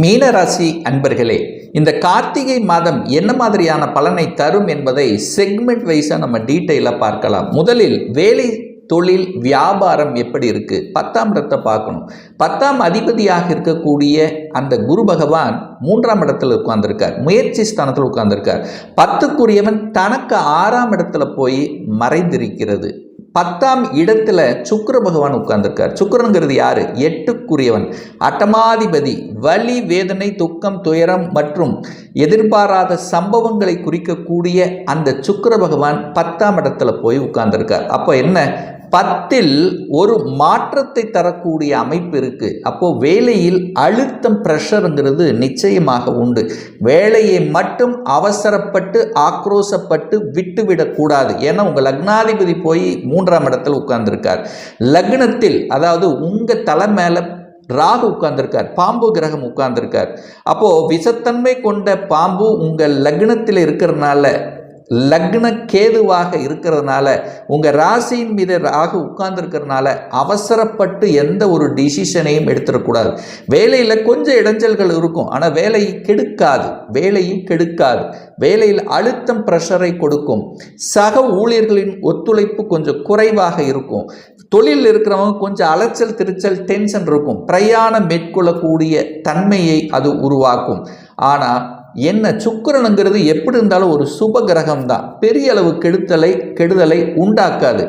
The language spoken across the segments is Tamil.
மீனராசி அன்பர்களே இந்த கார்த்திகை மாதம் என்ன மாதிரியான பலனை தரும் என்பதை செக்மெண்ட் வைஸாக நம்ம டீட்டெயிலாக பார்க்கலாம். முதலில் வேலை தொழில் வியாபாரம் எப்படி இருக்குது பத்தாம் இடத்தை பார்க்கணும். பத்தாம் அதிபதியாக இருக்கக்கூடிய அந்த குரு பகவான் மூன்றாம் இடத்துல உட்கார்ந்துருக்கார். முயற்சி ஸ்தானத்தில் உட்கார்ந்துருக்கார். பத்துக்குரியவன் தனக்கு ஆறாம் இடத்துல போய் மறைந்திருக்கிறது. பத்தாம் இடத்துல சுக்கர பகவான் உட்கார்ந்துருக்கார். சுக்கிரனுங்கிறது யாரு? எட்டுக்குரியவன். அட்டமாதிபதி வலி வேதனை துக்கம் துயரம் மற்றும் எதிர்பாராத சம்பவங்களை குறிக்கக்கூடிய அந்த சுக்கர பகவான் பத்தாம் இடத்துல போய் உட்கார்ந்துருக்கார். அப்போ என்ன? பத்தில் ஒரு மாற்றத்தை தரக்கூடிய அமைப்பு இருக்குது அப்போது வேலையில் அழுத்தம் ப்ரெஷருங்கிறது நிச்சயமாக உண்டு. வேலையை மட்டும் அவசரப்பட்டு ஆக்ரோசப்பட்டு விட்டுவிடக்கூடாது ஏன்னா உங்கள் லக்னாதிபதி போய் மூன்றாம் இடத்தில் உட்கார்ந்துருக்கார். லக்னத்தில் அதாவது உங்கள் தலை மேலே ராகு உட்கார்ந்திருக்கார். பாம்பு கிரகம் உட்கார்ந்திருக்கார். அப்போது விஷத்தன்மை கொண்ட பாம்பு உங்கள் லக்னத்தில் இருக்கிறதுனால லக்ன கேதுவாக இருக்கிறதுனால உங்கள் ராசியின் மீது ராகு உட்கார்ந்துருக்கிறதுனால அவசரப்பட்டு எந்த ஒரு டிசிஷனையும் எடுத்துடக்கூடாது. வேலையில் கொஞ்சம் இடைஞ்சல்கள் இருக்கும். ஆனால் வேலையை கெடுக்காது. வேலையும் கெடுக்காது. வேலையில் அழுத்தம் ப்ரெஷரை கொடுக்கும். சக ஊழியர்களின் ஒத்துழைப்பு கொஞ்சம் குறைவாக இருக்கும். தொழிலில் இருக்கிறவங்க கொஞ்சம் அலைச்சல் திருச்சல் டென்ஷன் இருக்கும். பிரயாணம் மேற்கொள்ளக்கூடிய தன்மையை அது உருவாக்கும். ஆனால் என்ன சுக்கிரனுங்கிறது எப்படி இருந்தாலும் ஒரு சுப கிரகம் தான் பெரிய அளவு கெடுத்தலை கெடுதலை உண்டாக்காது.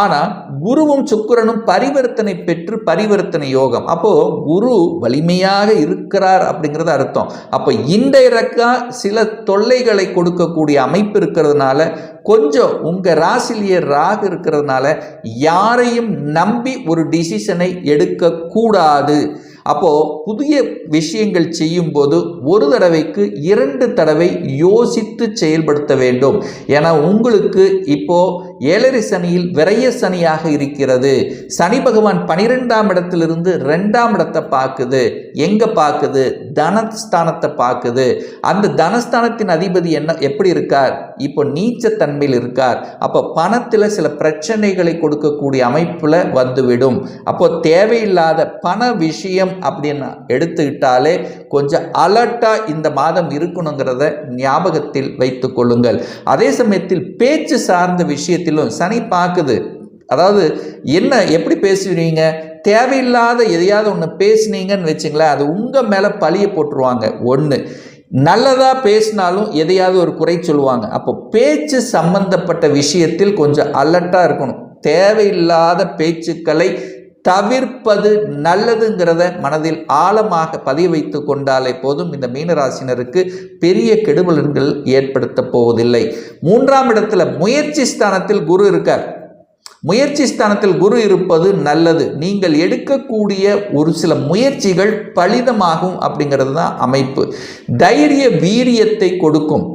ஆனால் குருவும் சுக்கிரனும் பரிவர்த்தனை பெற்று பரிவர்த்தனை யோகம். அப்போ குரு வலிமையாக இருக்கிறார் அப்படிங்கிறது அர்த்தம். அப்போ இன்டைரக்டாக சில தொல்லைகளை கொடுக்கக்கூடிய அமைப்பு இருக்கிறதுனால கொஞ்சம் உங்கள் ராசிலேயே ராகு இருக்கிறதுனால யாரையும் நம்பி ஒரு டிசிஷனை எடுக்கக்கூடாது. அப்போது புதிய விஷயங்கள் செய்யும்போது ஒரு தடவைக்கு இரண்டு தடவை யோசித்து செயல்படுத்த வேண்டும். என உங்களுக்கு இப்போது ஏழரை சனியில் விரைய சனியாக இருக்கிறது. சனி பகவான் பனிரெண்டாம் இடத்திலிருந்து ரெண்டாம் இடத்தை பார்க்குது. எங்கே பார்க்குது? தனஸ்தானத்தை பார்க்குது. அந்த தனஸ்தானத்தின் அதிபதி என்ன எப்படி இருக்கார்? இப்போ நீச்சத்தன்மையில் இருக்கார். அப்போ பணத்தில் சில பிரச்சனைகளை கொடுக்கக்கூடிய அமைப்பில் வந்துவிடும். அப்போ தேவையில்லாத பண விஷயம் அப்படின்னு எடுத்துக்கிட்டாலே கொஞ்சம் அலர்ட்டாக இந்த மாதம் இருக்கணுங்கிறத ஞாபகத்தில் வைத்து கொள்ளுங்கள். அதே சமயத்தில் பேச்சு சார்ந்த விஷயத்தை விஷயத்திலும் சனி பார்க்குது. அதாவது என்ன எப்படி பேசுவீங்க? தேவையில்லாத எதையாவது ஒன்று பேசுனீங்கன்னு வச்சுங்களேன் அது உங்கள் மேலே பழிய போட்டுருவாங்க. ஒன்று நல்லதாக பேசினாலும் எதையாவது ஒரு குறை சொல்லுவாங்க. அப்போ பேச்சு சம்பந்தப்பட்ட விஷயத்தில் கொஞ்சம் அலர்ட்டாக இருக்கணும். தேவையில்லாத பேச்சுக்களை தவிர்ப்பது நல்லதுங்கிறத மனதில் ஆழமாக பதிய வைத்து கொண்டாலே போதும். இந்த மீனராசினருக்கு பெரிய கெடுபலன்கள் ஏற்படுத்த போவதில்லை. மூன்றாம் இடத்துல முயற்சி ஸ்தானத்தில் குரு இருக்கார். முயற்சி ஸ்தானத்தில் குரு இருப்பது நல்லது. நீங்கள் எடுக்கக்கூடிய ஒரு சில முயற்சிகள் பலிதமாகும் அப்படிங்கிறது தான் அமைப்பு. தைரிய வீரியத்தை கொடுக்கும்.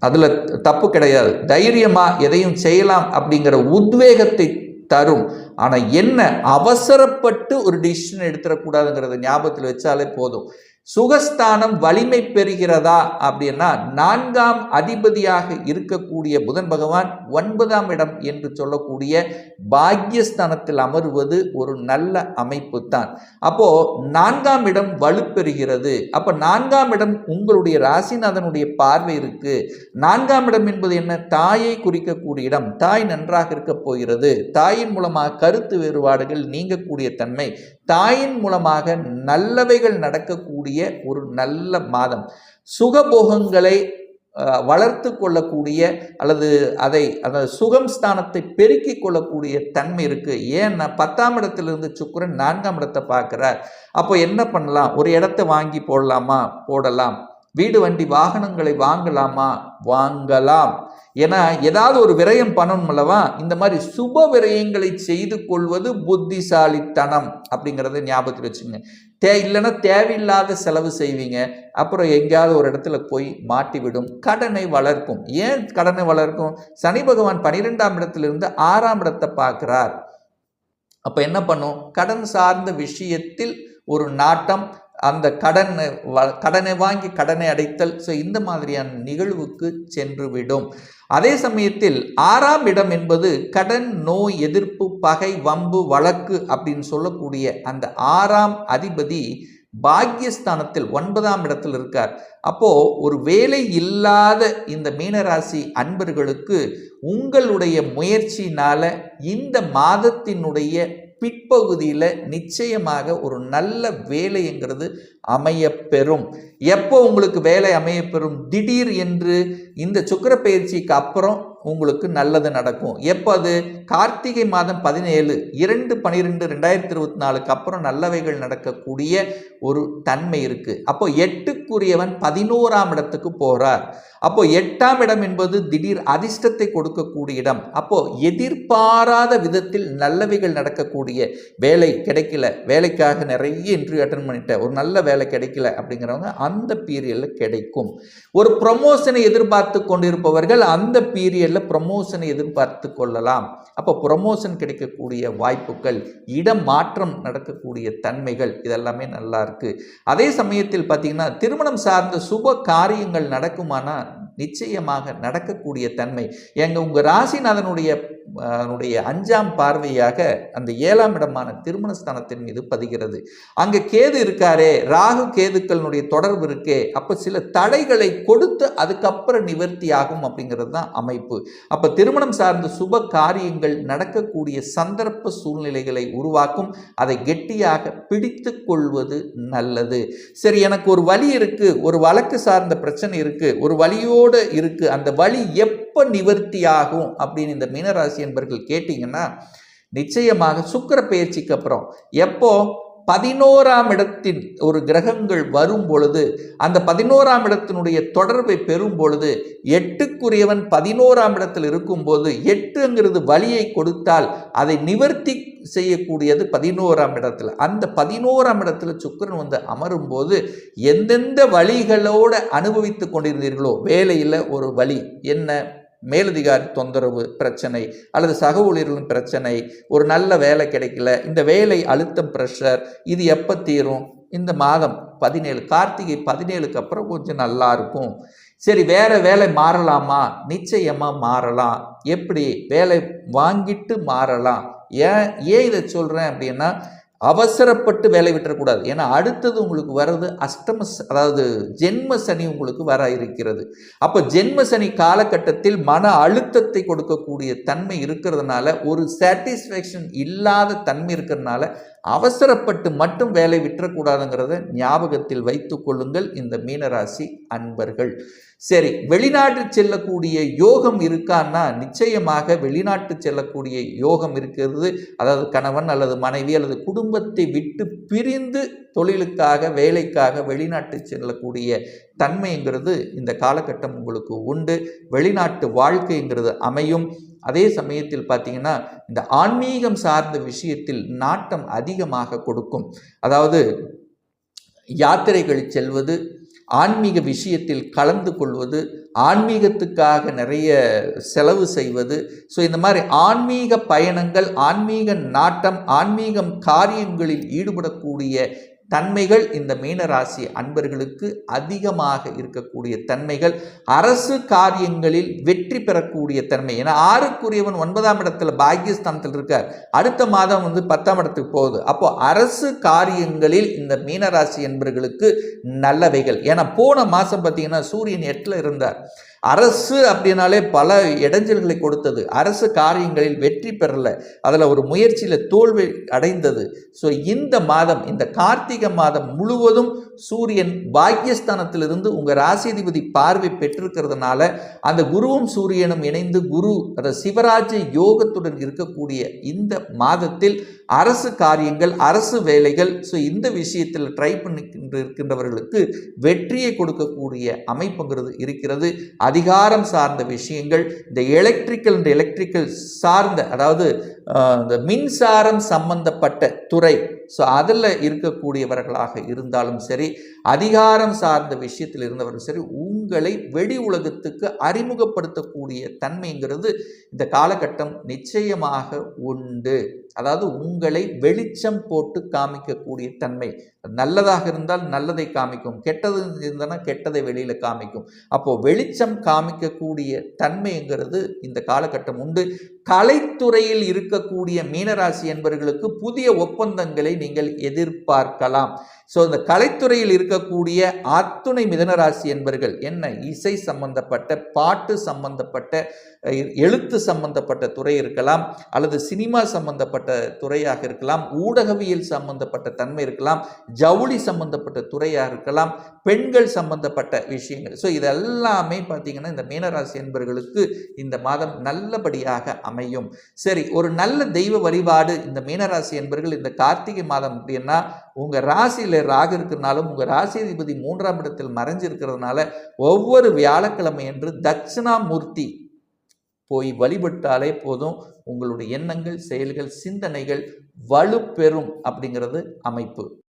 அதில் தப்பு கிடையாது. தைரியமாக எதையும் செய்யலாம் அப்படிங்கிற உத்வேகத்தை தரும். ஆனால் என்ன அவசரப்பட்டு ஒரு டிசிஷன் எடுத்துடக்கூடாதுங்கிறத ஞாபகத்தில் வச்சாலே போதும். சுகஸ்தானம் வலிமை பெறுகிறதா அப்படின்னா நான்காம் அதிபதியாக இருக்கக்கூடிய புதன் பகவான் ஒன்பதாம் இடம் என்று சொல்லக்கூடிய பாக்யஸ்தானத்தில் அமருவது ஒரு நல்ல அமைப்பு தான் அப்போ நான்காம் இடம் வலுப்பெறுகிறது. அப்போ நான்காம் இடம் உங்களுடைய ராசிநாதனுடைய பார்வை இருக்கு. நான்காம் இடம் என்பது என்ன? தாயை குறிக்கக்கூடிய இடம். தாய் நன்றாக இருக்க போகிறது. தாயின் மூலமாக கருத்து வேறுபாடுகள் நீங்கக்கூடிய தன்மை. தாயின் மூலமாக நல்லவைகள் நடக்கக்கூடிய ஒரு நல்ல மாதம். சுகபோகங்களை வளர்த்து கொள்ளக்கூடிய அல்லது அதை அந்த சுகம் ஸ்தானத்தை பெருக்கி கொள்ளக்கூடிய தன்மை இருக்குது ஏன்னா பத்தாம் இடத்திலிருந்து சுக்கரன் நான்காம் இடத்தை பார்க்குறார். அப்போ என்ன பண்ணலாம்? ஒரு இடத்த வாங்கி போடலாமா? போடலாம். வீடு வண்டி வாகனங்களை வாங்கலாமா? வாங்கலாம். ஏன்னா ஏதாவது ஒரு விரயம் பண்ணணும் அல்லவா? இந்த மாதிரி சுப விரயங்களை செய்து கொள்வது புத்திசாலித்தனம் அப்படிங்கிறத ஞாபகத்தில் வச்சுங்க தே இல்லைன்னா தேவையில்லாத செலவு செய்வீங்க. அப்புறம் எங்கேயாவது ஒரு இடத்துல போய் மாட்டிவிடும். கடனை வளர்க்கும். ஏன் கடனை வளர்க்கும்? சனி பகவான் பனிரெண்டாம் இடத்திலிருந்து ஆறாம் இடத்தை பார்க்குறார். அப்போ என்ன பண்ணும்? கடன் சார்ந்த விஷயத்தில் ஒரு நாட்டம் அந்த கடன் கடனை வாங்கி கடனை அடைத்தல். ஸோ இந்த மாதிரியான நிகழ்வுக்கு சென்றுவிடும் அதே சமயத்தில் ஆறாம் இடம் என்பது கடன் நோய் எதிர்ப்பு பகை வம்பு வழக்கு அப்படின்னு சொல்லக்கூடிய அந்த ஆறாம் அதிபதி பாக்கியஸ்தானத்தில் ஒன்பதாம் இடத்தில் இருக்கார். அப்போ ஒரு வேலை இல்லாத இந்த மீனராசி அன்பர்களுக்கு உங்களுடைய முயற்சியினால இந்த மாதத்தினுடைய பிற்பகுதியில் நிச்சயமாக ஒரு நல்ல வேலைங்கிறது அமையப்பெறும். எப்போ உங்களுக்கு வேலை அமையப்பெறும்? திடீர் என்று இந்த சுக்கிர பயிற்சிக்கு அப்புறம் உங்களுக்கு நல்லது நடக்கும். எப்போ அது? கார்த்திகை மாதம் பதினேழு இரண்டு பனிரெண்டு ரெண்டாயிரத்தி இருபத்தி நாலுக்கு அப்புறம் நல்லவைகள் நடக்கக்கூடிய ஒரு தன்மை இருக்குது அப்போ எட்டுக்குரியவன் பதினோராம் இடத்துக்கு போகிறார் அப்போ எட்டாம் இடம் என்பது திடீர் அதிர்ஷ்டத்தை கொடுக்கக்கூடிய இடம். அப்போ எதிர்பாராத விதத்தில் நல்லவைகள் நடக்கக்கூடிய வேலை கிடைக்கல. வேலைக்காக நிறைய இன்டர்வியூ அட்டன் பண்ணிட்டேன். ஒரு நல்ல வேலை கிடைக்கல அப்படிங்கிறவங்க அந்த பீரியடில் கிடைக்கும். ஒரு ப்ரொமோஷனை எதிர்பார்த்து கொண்டிருப்பவர்கள் அந்த பீரியடில் ப்ரொமோஷனை எதிர்பார்த்து கொள்ளலாம். அப்போ ப்ரொமோஷன் கிடைக்கக்கூடிய வாய்ப்புகள் இடம் மாற்றம் நடக்கக்கூடிய தன்மைகள் இதெல்லாமே நல்லா இருக்குது அதே சமயத்தில் பார்த்தீங்கன்னா திருமணம் சார்ந்த சுப காரியங்கள் நடக்குமானால் நிச்சயமாக நடக்கக்கூடிய தன்மை. எங்கள் உங்கள் ராசிநாதனுடைய அதனுடைய அஞ்சாம் பார்வையாக அந்த ஏழாம் இடமான திருமணஸ்தானத்தின் மீது பதிகிறது. அங்கே கேது இருக்காரே ராகு கேதுக்களினுடைய தொடர்பு இருக்கே அப்போ சில தடைகளை கொடுத்து அதுக்கப்புறம் நிவர்த்தி ஆகும் அப்படிங்கிறது தான் அமைப்பு. அப்போ திருமணம் சார்ந்த சுப காரியங்கள் நடக்கக்கூடிய சந்தர்ப்ப சூழ்நிலைகளை உருவாக்கும் அதை கெட்டியாக பிடித்து கொள்வது நல்லது. சரி எனக்கு ஒரு வழி இருக்குது ஒரு வழக்கு சார்ந்த பிரச்சனை இருக்குது ஒரு வழியோடு இருக்குது அந்த வழி எப்போ நிவர்த்தி ஆகும் அப்படின்னு இந்த மீனராசி என்பர்கள் கேட்டிங்கன்னா நிச்சயமாக சுக்கர பயிற்சிக்கு அப்புறம். எப்போ? பதினோராம் இடத்தின் ஒரு கிரகங்கள் வரும் பொழுது அந்த பதினோராம் இடத்தினுடைய தொடர்பை பெறும் பொழுது எட்டுக்குரியவன் பதினோராம் இடத்தில் இருக்கும்போது எட்டுங்கிறது வழியை கொடுத்தால் அதை நிவர்த்தி செய்யக்கூடியது பதினோராம் இடத்துல. அந்த பதினோராம் இடத்துல சுக்கிரன் வந்து அமரும் போது எந்தெந்த வழிகளோடு அனுபவித்து கொண்டிருந்தீர்களோ வேலையில் ஒரு வழி என்ன? மேலதிகாரி தொந்தரவு பிரச்சனை அல்லது சக ஊழியர்களின் பிரச்சனை ஒரு நல்ல வேலை கிடைக்கல இந்த வேலை அழுத்தம் ப்ரெஷர் இது எப்போ தீரும்? இந்த மாதம் பதினேழு கார்த்திகை பதினேழுக்கு அப்புறம் கொஞ்சம் நல்லா இருக்கும். சரி வேற வேலை மாறலாமா? நிச்சயமாக மாறலாம். எப்படி? வேலை வாங்கிட்டு மாறலாம். ஏன் ஏன் இதை சொல்கிறேன் அப்படின்னா அவசரப்பட்டு வேலை விட்டுறக்கூடாது. ஏன்னா அடுத்தது உங்களுக்கு வர்றது அஷ்டம அதாவது ஜென்ம சனி உங்களுக்கு வர இருக்கிறது. அப்போ ஜென்ம சனி காலகட்டத்தில் மன அழுத்தத்தை கொடுக்கக்கூடிய தன்மை இருக்கிறதுனால ஒரு சாட்டிஸ்ஃபேக்ஷன் இல்லாத தன்மை இருக்கிறதுனால அவசரப்பட்டு மட்டும் வேலை விட்டுறக்கூடாதுங்கிறத ஞாபகத்தில் வைத்து கொள்ளுங்கள் இந்த மீனராசி அன்பர்கள். சரி வெளிநாட்டு செல்லக்கூடிய யோகம் இருக்கான்னா நிச்சயமாக வெளிநாட்டு செல்லக்கூடிய யோகம் இருக்கிறது. அதாவது கணவன் அல்லது மனைவி அல்லது குடும்பத்தை விட்டு பிரிந்து தொழிலுக்காக வேலைக்காக வெளிநாட்டு செல்லக்கூடிய தன்மைங்கிறது இந்த காலகட்டம் உங்களுக்கு உண்டு. வெளிநாட்டு வாழ்க்கைங்கிறது அமையும். அதே சமயத்தில் பார்த்தீங்கன்னா இந்த ஆன்மீகம் சார்ந்த விஷயத்தில் நாட்டம் அதிகமாக கொடுக்கும். அதாவது யாத்திரைகள் செல்வது ஆன்மீக விஷயத்தில் கலந்து கொள்வது ஆன்மீகத்துக்காக நிறைய செலவு செய்வது. ஸோ இந்த மாதிரி ஆன்மீக பயணங்கள் ஆன்மீக நாட்டம் ஆன்மீகம் காரியங்களில் ஈடுபடக்கூடிய தன்மைகள் இந்த மீனராசி அன்பர்களுக்கு அதிகமாக இருக்கக்கூடிய தன்மைகள். அரசு காரியங்களில் வெற்றி பெறக்கூடிய தன்மை. ஏன்னா ஆறுக்குரியவன் ஒன்பதாம் இடத்துல பாக்கியஸ்தானத்தில் இருக்கார். அடுத்த மாதம் வந்து பத்தாம் இடத்துக்கு போகுது. அப்போ அரசு காரியங்களில் இந்த மீனராசி என்பர்களுக்கு நல்லவைகள். ஏன்னா போன மாதம் பார்த்தீங்கன்னா சூரியன் எட்டில் இருந்தார். அரசு அப்படின்னாலே பல இடைஞ்சல்களை கொடுத்தது. அரசு காரியங்களில் வெற்றி பெறல. அதில் ஒரு முயற்சியில் தோல்வி அடைந்தது. ஸோ இந்த மாதம் இந்த கார்த்திகை மாதம் முழுவதும் சூரியன் பாக்கியஸ்தானத்திலிருந்து உங்கள் ராசிதிபதி பார்வை பெற்றிருக்கிறதுனால அந்த குருவும் சூரியனும் இணைந்து குரு அந்த சிவராஜ யோகத்துடன் இருக்கக்கூடிய இந்த மாதத்தில் அரசு காரியங்கள் அரசு வேலைகள் ஸோ இந்த விஷயத்தில் ட்ரை பண்ணிக்கின்ற இருக்கின்றவர்களுக்கு வெற்றியை கொடுக்கக்கூடிய அமைப்புங்கிறது இருக்கிறது. அதிகாரம் சார்ந்த விஷயங்கள் இந்த எலக்ட்ரிக்கல் இந்த எலக்ட்ரிக்கல் சார்ந்த அதாவது இந்த மின்சாரம் சம்பந்தப்பட்ட துறை. ஸோ அதில் இருக்கக்கூடியவர்களாக இருந்தாலும் சரி அதிகாரம் சார்ந்த விஷயத்தில் இருந்தவர்கள் சரி உங்களை வெளி உலகத்துக்கு அறிமுகப்படுத்தக்கூடிய தன்மைங்கிறது இந்த காலகட்டம் நிச்சயமாக உண்டு. அதாவது உங்களை வெளிச்சம் போட்டு காமிக்கக்கூடிய தன்மை. நல்லதாக இருந்தால் நல்லதை காமிக்கும். கெட்டது இருந்தனா கெட்டதை வெளியில் காமிக்கும். அப்போது வெளிச்சம் காமிக்கக்கூடிய தன்மைங்கிறது இந்த காலகட்டம் உண்டு. கலைத்துறையில் இருக்கக்கூடிய மீனராசி என்பவர்களுக்கு புதிய ஒப்பந்தங்களை நீங்கள் எதிர்பார்க்கலாம். ஸோ இந்த கலைத்துறையில் இருக்கக்கூடிய அத்துணை மிதனராசி என்பர்கள் என்ன? இசை சம்பந்தப்பட்ட பாட்டு சம்பந்தப்பட்ட எழுத்து சம்பந்தப்பட்ட துறை இருக்கலாம் அல்லது சினிமா சம்பந்தப்பட்ட துறையாக இருக்கலாம் ஊடகவியல் சம்பந்தப்பட்ட தன்மை இருக்கலாம் ஜவுளி சம்பந்தப்பட்ட துறையாக இருக்கலாம் பெண்கள் சம்பந்தப்பட்ட விஷயங்கள். ஸோ இதெல்லாமே பார்த்தீங்கன்னா இந்த மீனராசி என்பர்களுக்கு இந்த மாதம் நல்லபடியாக அமையும். சரி ஒரு நல்ல தெய்வ வழிபாடு இந்த மீனராசி என்பர்கள் இந்த கார்த்திகை மாதம் அப்படின்னா உங்கள் ராசியில் ராகு இருக்கிறனாலும் உங்கள் ராசிதிபதி மூன்றாம் இடத்தில் மறைஞ்சிருக்கிறதுனால ஒவ்வொரு வியாழக்கிழமை என்று தட்சிணாமூர்த்தி போய் வழிபட்டாலே போதும். உங்களுடைய எண்ணங்கள் செயல்கள் சிந்தனைகள் வலுப்பெறும் அப்படிங்கிறது அமைப்பு.